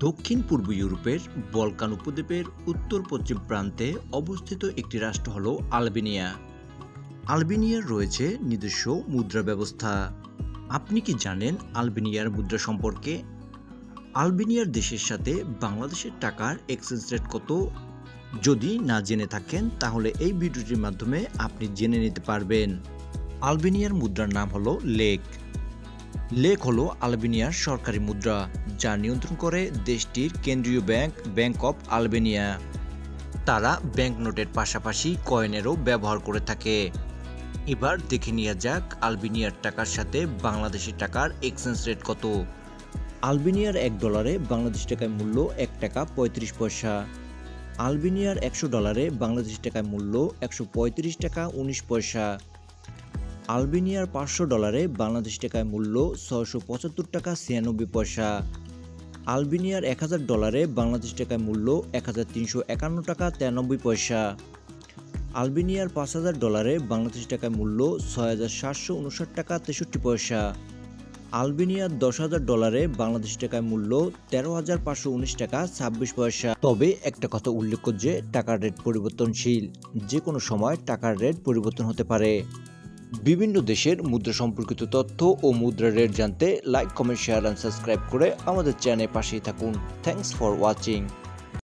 দক্ষিণ পূর্ব ইউরোপের বলকান উপদ্বীপের উত্তর পশ্চিম প্রান্তে অবস্থিত একটি রাষ্ট্র হল আলবেনিয়া। আলবেনিয়ার রয়েছে নিজস্ব মুদ্রা ব্যবস্থা। আপনি কি জানেন আলবেনিয়ার মুদ্রা সম্পর্কে? আলবেনিয়ার দেশের সাথে বাংলাদেশের টাকার এক্সচেঞ্জ রেট কত? যদি না জেনে থাকেন, তাহলে এই ভিডিওটির মাধ্যমে আপনি জেনে নিতে পারবেন। আলবেনিয়ার মুদ্রার নাম হলো লেক। লেক হলো আলবেনিয়ার সরকারি মুদ্রা, যা নিয়ন্ত্রণ করে দেশটির কেন্দ্রীয় ব্যাংক ব্যাংক অফ আলবেনিয়া। তারা ব্যাংক নোটের পাশাপাশি কয়েনেরও ব্যবহার করে থাকে। এবার দেখে নেওয়া যাক আলবেনিয়ার টাকার সাথে বাংলাদেশি টাকার এক্সচেঞ্জ রেট কত। আলবেনিয়ার এক ডলারে বাংলাদেশি টাকায় মূল্য এক টাকা পঁয়ত্রিশ পয়সা। আলবেনিয়ার একশো ডলারে বাংলাদেশি টাকায় মূল্য একশো পঁয়ত্রিশ টাকা উনিশ পয়সা। আলবেনিয়ার পাঁচশো ডলারে বাংলাদেশ টাকায় মূল্য ছয়শো পঁচাত্তর টাকা ছিয়ানব্বই পয়সা। আলবেনিয়ার এক হাজার ডলারে বাংলাদেশ টাকায় মূল্য এক হাজার তিনশো একান্ন টাকা তিরানব্বই পয়সা। আলবেনিয়ার পাঁচ হাজার ডলারে বাংলাদেশ টাকায় মূল্য ছয় হাজার সাতশো উনষাট টাকা তেষট্টি পয়সা। আলবেনিয়ার দশ হাজার ডলারে বাংলাদেশ টাকায় মূল্য তেরো হাজার পাঁচশো উনিশ টাকা ছাব্বিশ পয়সা। তবে একটা কথা উল্লেখ যে, টাকার রেট পরিবর্তনশীল। যে কোনো সময় টাকার রেট পরিবর্তন হতে পারে। বিভিন্ন দেশের মুদ্রা সম্পর্কিত তথ্য ও মুদ্রা রেট জানতে like comment share and subscribe করে আমাদের চ্যানেল পাশেই থাকুন। Thanks for watching